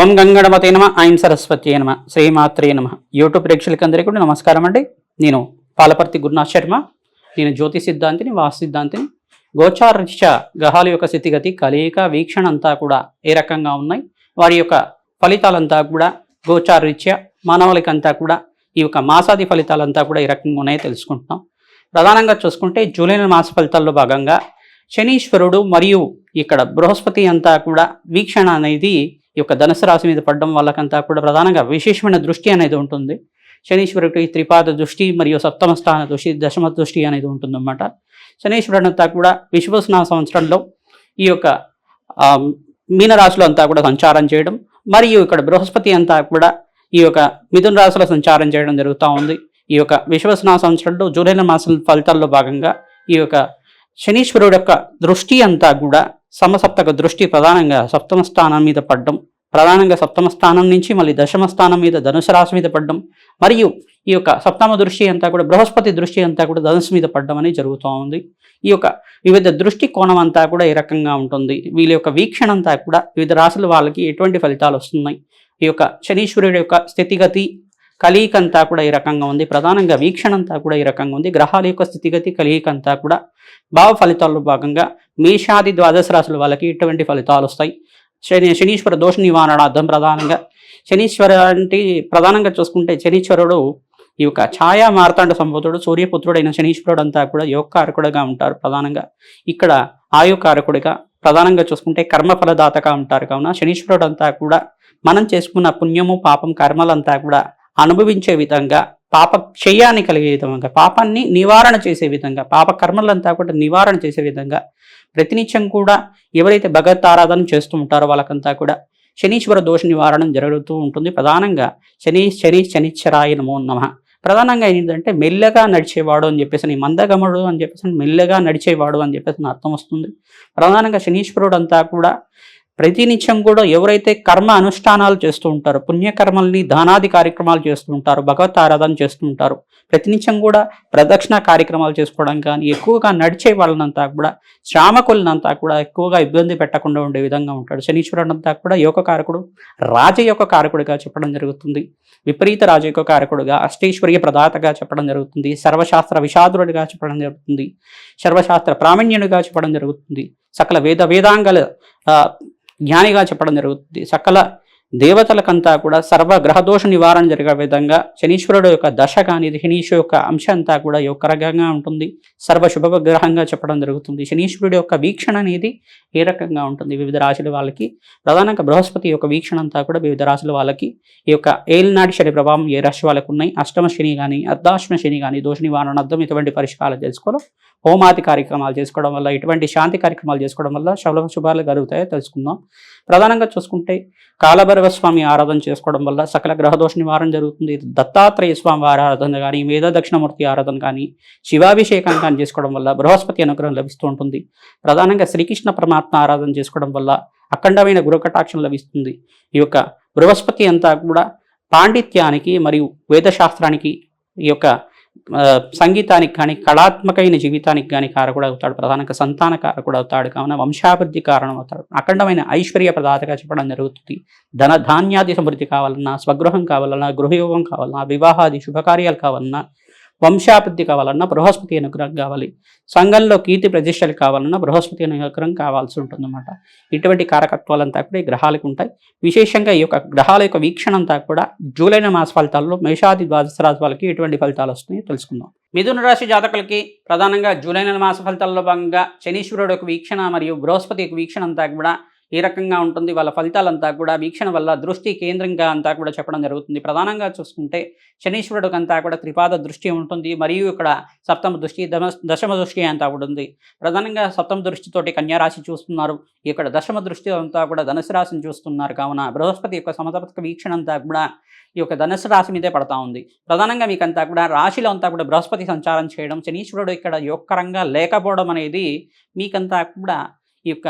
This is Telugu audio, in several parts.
ఓం గంగణమతే నమ ఐం సరస్వతి నమ శ్రీమాత్రే నమ. యూట్యూబ్ ప్రేక్షకులందరికీ కూడా నమస్కారం అండి. నేను పాలపర్తి గురునాథ్ శర్మ. నేను జ్యోతి సిద్ధాంతిని వాస్తు సిద్ధాంతిని. గోచారరీత్యా గ్రహాల యొక్క స్థితిగతి కలయిక వీక్షణ అంతా కూడా ఏ రకంగా ఉన్నాయి? వారి యొక్క ఫలితాలంతా కూడా గోచారరీత్యా మానవులకంతా కూడా ఈ యొక్క మాసాది ఫలితాలంతా కూడా ఈ రకంగా ఉన్నాయో తెలుసుకుంటున్నాం. ప్రధానంగా చూసుకుంటే జూలై మాస ఫలితాల్లో భాగంగా శనీశ్వరుడు మరియు ఇక్కడ బృహస్పతి అంతా కూడా వీక్షణ అనేది ఈ యొక్క ధనుసు రాశి మీద పడడం వాళ్ళకంతా కూడా ప్రధానంగా విశేషమైన దృష్టి అనేది ఉంటుంది. శనీశ్వరుడికి త్రిపాద దృష్టి మరియు సప్తమ స్థాన దృష్టి దశమ దృష్టి అనేది ఉంటుందన్నమాట. శనీశ్వరుడు అంతా కూడా విశ్వసన సంవత్సరంలో ఈ యొక్క మీనరాశిలో అంతా కూడా సంచారం చేయడం మరియు ఇక్కడ బృహస్పతి అంతా కూడా ఈ యొక్క మిథున రాశిలో సంచారం చేయడం జరుగుతూ ఉంది. ఈ యొక్క విశ్వసన సంవత్సరంలో జూలై మాసం ఫలితాల్లో భాగంగా ఈ యొక్క శనీశ్వరుడు యొక్క దృష్టి అంతా కూడా సమసప్తక దృష్టి ప్రధానంగా సప్తమ స్థానం మీద పడ్డం. ప్రధానంగా సప్తమ స్థానం నుంచి మళ్ళీ దశమ స్థానం మీద ధనుసు రాశి మీద పడ్డం. మరియు ఈ యొక్క సప్తమ దృష్టి అంతా కూడా బృహస్పతి దృష్టి అంతా కూడా ధనుసు మీద పడ్డం అనేది జరుగుతూ ఉంది. ఈ యొక్క వివిధ దృష్టి కోణం అంతా కూడా ఈ రకంగా ఉంటుంది. వీళ్ళ యొక్క వీక్షణ అంతా కూడా వివిధ రాశుల వాళ్ళకి ఎటువంటి ఫలితాలు వస్తున్నాయి? ఈ యొక్క శనీశ్వరుడు యొక్క స్థితిగతి కలయిక అంతా కూడా ఈ రకంగా ఉంది. ప్రధానంగా వీక్షణ అంతా కూడా ఈ రకంగా ఉంది. గ్రహాల యొక్క స్థితిగతి కలయిక అంతా కూడా భావ ఫలితాల్లో భాగంగా మేషాది ద్వాదశ రాశుల వాళ్ళకి ఇటువంటి ఫలితాలు వస్తాయి. శని శనీశ్వర దోష నివారణార్థం ప్రధానంగా. శనీశ్వర అంటే ప్రధానంగా చూసుకుంటే శనీశ్వరుడు ఈ యొక్క ఛాయా మార్తాండ సంబోధుడు సూర్యపుత్రుడైన శనీశ్వరుడు అంతా కూడా యోగకారకుడుగా ఉంటారు ప్రధానంగా. ఇక్కడ ఆయుకారకుడిగా ప్రధానంగా చూసుకుంటే కర్మఫలదాతగా ఉంటారు. కావున శనీశ్వరుడు అంతా కూడా మనం చేసుకున్న పుణ్యము పాపం కర్మలంతా కూడా అనుభవించే విధంగా పాప క్షయాన్ని కలిగే విధంగా పాపాన్ని నివారణ చేసే విధంగా పాప కర్మలంతా కూడా నివారణ చేసే విధంగా ప్రతినిత్యం కూడా ఎవరైతే భగవత్ ఆరాధన చేస్తూ ఉంటారో వాళ్ళకంతా కూడా శనీశ్వర దోష నివారణ జరుగుతూ ఉంటుంది. ప్రధానంగా శని శని శనిశ్చరాయ నమో నమ. ప్రధానంగా ఏంటంటే మెల్లగా నడిచేవాడు అని చెప్పేసి నీ మందగమడు అని చెప్పేసి మెల్లగా నడిచేవాడు అని చెప్పేసి అర్థం వస్తుంది. ప్రధానంగా శనీశ్వరుడు అంతా కూడా ప్రతినిత్యం కూడా ఎవరైతే కర్మ అనుష్ఠానాలు చేస్తూ ఉంటారో పుణ్యకర్మల్ని దానాది కార్యక్రమాలు చేస్తూ ఉంటారు భగవత్ ఆరాధన చేస్తూ ఉంటారు ప్రతినిత్యం కూడా ప్రదక్షిణ కార్యక్రమాలు చేసుకోవడం కానీ ఎక్కువగా నడిచే వాళ్ళనంతా కూడా శ్రామకులనంతా కూడా ఎక్కువగా ఇబ్బంది పెట్టకుండా ఉండే విధంగా ఉంటాడు. శనీశ్వరుడంతా కూడా యోగ కారకుడు రాజ యొక్క కారకుడిగా చెప్పడం జరుగుతుంది. విపరీత రాజ యొక్క కారకుడుగా అష్టైశ్వర్య ప్రదాతగా చెప్పడం జరుగుతుంది. సర్వశాస్త్ర విషాదురుడిగా చెప్పడం జరుగుతుంది. సర్వశాస్త్ర ప్రామణ్యుడిగా చెప్పడం జరుగుతుంది. సకల వేద వేదాంగల జ్ఞానిగా చెప్పడం జరుగుతుంది. సకల దేవతలకంతా కూడా సర్వ గ్రహదోష నివారణ జరిగే విధంగా శనీశ్వరుడు యొక్క దశ కానీ శనీశ్వరు యొక్క అంశం అంతా కూడా యొక్క రకంగా ఉంటుంది. సర్వ శుభ గ్రహంగా చెప్పడం జరుగుతుంది. శనీశ్వరుడు యొక్క వీక్షణ అనేది ఏ రకంగా ఉంటుంది? వివిధ రాశుల వాళ్ళకి ప్రధానంగా బృహస్పతి యొక్క వీక్షణ అంతా కూడా వివిధ రాశుల వాళ్ళకి ఈ యొక్క ఏలినాటి శని ప్రభావం ఏ రాశి వాళ్ళకు ఉన్నాయి? అష్టమ శని కానీ అర్ధాష్టమ శని కానీ దోష నివారణ అర్థం ఇటువంటి పరిష్కారాలు చేసుకోవడం హోమాది కార్యక్రమాలు చేసుకోవడం వల్ల ఇటువంటి శాంతి కార్యక్రమాలు చేసుకోవడం వల్ల శుభ శుభాలు కలుగుతాయో తెలుసుకుందాం. ప్రధానంగా చూసుకుంటే కాలభైరవ స్వామి ఆరాధన చేసుకోవడం వల్ల సకల గ్రహదోష నివారణ జరుగుతుంది. దత్తాత్రేయ స్వామి వారి ఆరాధన కానీ మేధా దక్షిణమూర్తి ఆరాధన కానీ శివాభిషేకం కానీ చేసుకోవడం వల్ల బృహస్పతి అనుగ్రహం లభిస్తూ ఉంటుంది. ప్రధానంగా శ్రీకృష్ణ పరమాత్మ ఆరాధన చేసుకోవడం వల్ల అఖండమైన గురుకటాక్షం లభిస్తుంది. ఈ యొక్క బృహస్పతి అంతా కూడా పాండిత్యానికి మరియు వేదశాస్త్రానికి ఈ యొక్క సంగీతానికి కానీ కళాత్మకమైన జీవితానికి కానీ కారకుడు అవుతాడు. ప్రధానంగా సంతాన కారకుడు అవుతాడు. కావున వంశాభివృద్ధి కారణం అవుతాడు అఖండమైన ఐశ్వర్య ప్రదాతగా చెప్పడం జరుగుతుంది. ధన ధాన్యాది సమృద్ధి కావాలన్నా స్వగృహం కావాలన్నా గృహయోగం కావాలన్నా వివాహాది శుభకార్యాలు కావాలన్నా వంశాభివృద్ధి కావాలన్నా బృహస్పతి అనుగ్రహం కావాలి. సంఘంలో కీర్తి ప్రతిష్టలు కావాలన్నా బృహస్పతి అనుగ్రహం కావాల్సి ఉంటుందన్నమాట. ఇటువంటి కారకత్వాలంతా కూడా ఈ గ్రహాలకు ఉంటాయి. విశేషంగా ఈ యొక్క గ్రహాల యొక్క వీక్షణ అంతా కూడా జూలై మాస ఫలితాల్లో మేషాది ద్వాదశ రాశి వాళ్ళకి ఎటువంటి ఫలితాలు వస్తున్నాయో తెలుసుకుందాం. మిథున రాశి జాతకులకి ప్రధానంగా జూలై నెల మాస ఫలితాల్లో భాగంగా శనీశ్వరుడు యొక్క వీక్షణ మరియు బృహస్పతి యొక్క వీక్షణ అంతా కూడా ఏ రకంగా ఉంటుంది. వాళ్ళ ఫలితాలంతా కూడా వీక్షణ వల్ల దృష్టి కేంద్రంగా అంతా కూడా చెప్పడం జరుగుతుంది. ప్రధానంగా చూసుకుంటే శనీశ్వరుడికి అంతా కూడా త్రిపాద దృష్టి ఉంటుంది. మరియు ఇక్కడ సప్తమ దృష్టి దమ దశమ దృష్టి అంతా కూడా ఉంది. ప్రధానంగా సప్తమ దృష్టితోటి కన్యారాశి చూస్తున్నారు. ఇక్కడ దశమ దృష్టి అంతా కూడా ధనుసు రాశిని చూస్తున్నారు. కావున బృహస్పతి యొక్క సమతపక వీక్షణ అంతా కూడా ఈ యొక్క ధనుసు రాశి మీదే పడతా ఉంది. ప్రధానంగా మీకు అంతా కూడా రాశిలో అంతా కూడా బృహస్పతి సంచారం చేయడం శనీశ్వరుడు ఇక్కడ యొక్కరంగా లేకపోవడం అనేది మీకంతా కూడా ఈ యొక్క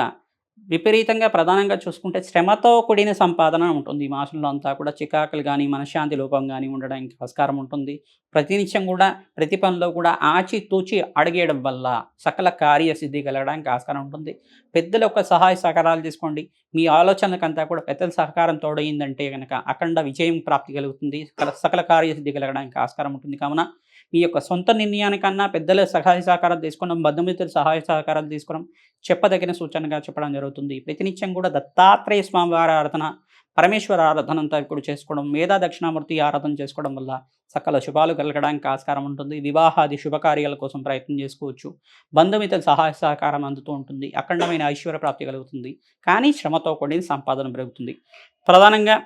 విపరీతంగా ప్రధానంగా చూసుకుంటే శ్రమతో కూడిన సంపాదన ఉంటుంది. ఈ మాసంలో అంతా కూడా చికాకులు కానీ మనశ్శాంతి లోపం కానీ ఉండడానికి ఆస్కారం ఉంటుంది. ప్రతినిత్యం కూడా ప్రతి పనిలో కూడా ఆచి తూచి అడిగేయడం వల్ల సకల కార్యసిద్ధి కలగడానికి ఆస్కారం ఉంటుంది. పెద్దల యొక్క సహాయ సహకారాలు తీసుకోండి. మీ ఆలోచనలకంతా కూడా పెద్దల సహకారం తోడైందంటే కనుక అఖండ విజయం ప్రాప్తి కలుగుతుంది. సకల- సకల కార్యసిద్ధి కలగడానికి ఆస్కారం ఉంటుంది. కావున మీ యొక్క సొంత నిర్ణయానికన్నా పెద్దల సహాయ సహకారాలు తీసుకోవడం బంధుమిత్రుల సహాయ సహకారాలు తీసుకోవడం చెప్పదగిన సూచనగా చెప్పడం జరుగుతుంది. ప్రతినిత్యం కూడా దత్తాత్రేయ స్వామి వారి ఆరాధన పరమేశ్వర ఆరాధన అంతా చేసుకోవడం మేధా దక్షిణామూర్తి ఆరాధన చేసుకోవడం వల్ల సకల శుభాలు కలగడానికి ఆస్కారం ఉంటుంది. వివాహాది శుభకార్యాల కోసం ప్రయత్నం చేసుకోవచ్చు. బంధుమిత్రుల సహాయ సహకారం అందుతూ ఉంటుంది. అఖండమైన ఐశ్వర్య ప్రాప్తి కలుగుతుంది. కానీ శ్రమతో కూడిన సంపాదన పెరుగుతుంది. ప్రధానంగా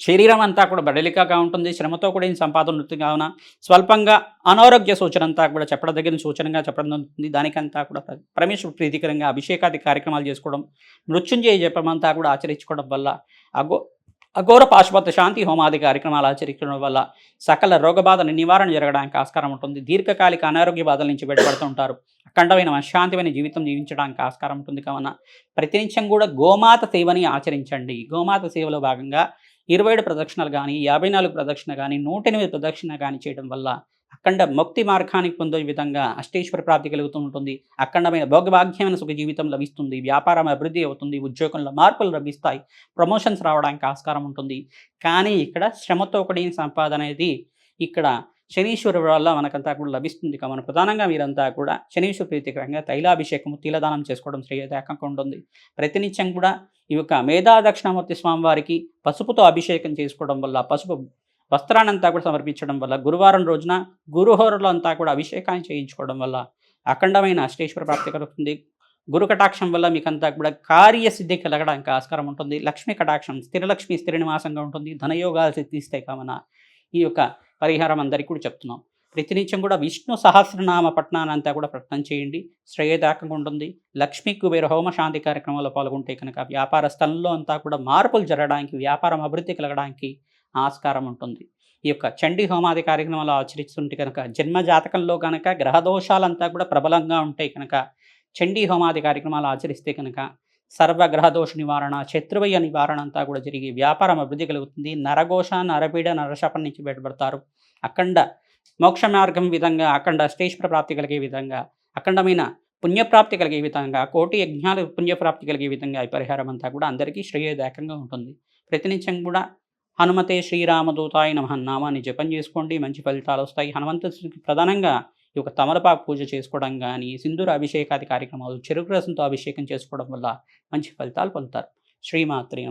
శరీరం అంతా కూడా బడలికగా ఉంటుంది శ్రమతో కూడా కూడిన సంపాదన ఉంటుంది కావున స్వల్పంగా అనారోగ్య సూచన అంతా కూడా చెప్పదగిన సూచనగా చెప్పడం జరుగుతుంది. దానికంతా కూడా పరమేశ్వర ప్రీతికరంగా అభిషేకాది కార్యక్రమాలు చేసుకోవడం మృత్యుంజయ జపమంతా అంతా కూడా ఆచరించుకోవడం వల్ల అగో అఘోర పాశుపత శాంతి హోమాది కార్యక్రమాలు ఆచరించడం వల్ల సకల రోగబాధల నివారణ జరగడానికి ఆస్కారం ఉంటుంది. దీర్ఘకాలిక అనారోగ్య బాధల నుంచి బయటపడుతుంటారు అఖండమైన మనశ్శాంతిమైన జీవితం జీవించడానికి ఆస్కారం ఉంటుంది. కావున ప్రతినిత్యం కూడా గోమాత సేవని ఆచరించండి. గోమాత సేవలో భాగంగా ఇరవై ఏడు ప్రదక్షిణలు కానీ యాభై నాలుగు ప్రదక్షిణ కానీ నూట ఎనిమిది ప్రదక్షిణ కానీ చేయడం వల్ల అఖండ ముక్తి మార్గానికి పొందే విధంగా అష్టేశ్వర ప్రాప్తి కలుగుతూ ఉంటుంది. అఖండమైన భోగభాగ్యమైన సుఖ జీవితం లభిస్తుంది. వ్యాపారం అభివృద్ధి అవుతుంది. ఉద్యోగంలో మార్పులు లభిస్తాయి. ప్రమోషన్స్ రావడానికి ఆస్కారం ఉంటుంది. కానీ ఇక్కడ శ్రమతో కూడిన సంపాదన అనేది ఇక్కడ శనీశ్వరు వల్ల మనకంతా కూడా లభిస్తుంది కావున ప్రధానంగా మీరంతా కూడా శనీశ్వర ప్రీతికరంగా తైలాభిషేకము తిలదానం చేసుకోవడం శ్రేయదాకంగా ఉంటుంది ప్రతినిత్యం కూడా ఈ యొక్క మేధా దక్షిణామూర్తి స్వామివారికి పసుపుతో అభిషేకం చేసుకోవడం వల్ల పసుపు వస్త్రాన్నంతా కూడా సమర్పించడం వల్ల గురువారం రోజున గురుహోరలో అంతా కూడా అభిషేకాన్ని చేయించుకోవడం వల్ల అఖండమైన అష్టేశ్వర ప్రాప్తి కలుగుతుంది. గురు కటాక్షం వల్ల మీకంతా కూడా కార్యసిద్ధి కలగడానికి ఆస్కారం ఉంటుంది. లక్ష్మీ కటాక్షం స్థిరలక్ష్మి స్థిర నివాసంగా ఉంటుంది. ధనయోగాలు సిద్ధిస్తాయి కావున. ఈ యొక్క పరిహారం అందరికీ కూడా చెప్తున్నాం. ప్రతినిత్యం కూడా విష్ణు సహస్రనామ పట్నానంతా కూడా ప్రకటన చేయండి. శ్రేయదాకంగా ఉంటుంది. లక్ష్మీ కుబేర హోమ శాంతి కార్యక్రమంలో పాల్గొంటే కనుక వ్యాపార స్థలంలో అంతా కూడా మార్పులు జరగడానికి వ్యాపారం అభివృద్ధి కలగడానికి ఆస్కారం ఉంటుంది. ఈ యొక్క చండీ హోమాది కార్యక్రమాలు ఆచరిస్తుంటే కనుక జన్మ జాతకంలో కనుక గ్రహదోషాలంతా కూడా ప్రబలంగా ఉంటాయి కనుక చండీ హోమాది కార్యక్రమాలు ఆచరిస్తే కనుక సర్వగ్రహదోష నివారణ శత్రువయ్య నివారణ అంతా కూడా జరిగి వ్యాపారం అభివృద్ధి కలుగుతుంది. నరఘోష నరపీడ నరశపం నుంచి బయటపడతారు. అఖండ మోక్ష మార్గం విధంగా అఖండ శ్రేష్ఠ ప్రాప్తి కలిగే విధంగా అఖండమైన పుణ్యప్రాప్తి కలిగే విధంగా కోటి యజ్ఞాలు పుణ్యప్రాప్తి కలిగే విధంగా ఈ పరిహారం అంతా కూడా అందరికీ శ్రేయదాయకంగా ఉంటుంది. ప్రతినిత్యం కూడా హనుమతే శ్రీరామదూతాయ నమ. నామాన్ని జపం చేసుకోండి. మంచి ఫలితాలు వస్తాయి. హనుమంతుడికి ప్రధానంగా ఈ యొక్క తమలపాకు పూజ చేసుకోవడం కానీ సింధూర అభిషేకాది కార్యక్రమాలు చెరుకు రసంతో అభిషేకం చేసుకోవడం వల్ల మంచి ఫలితాలు పొందుతారు. శ్రీమాత్రి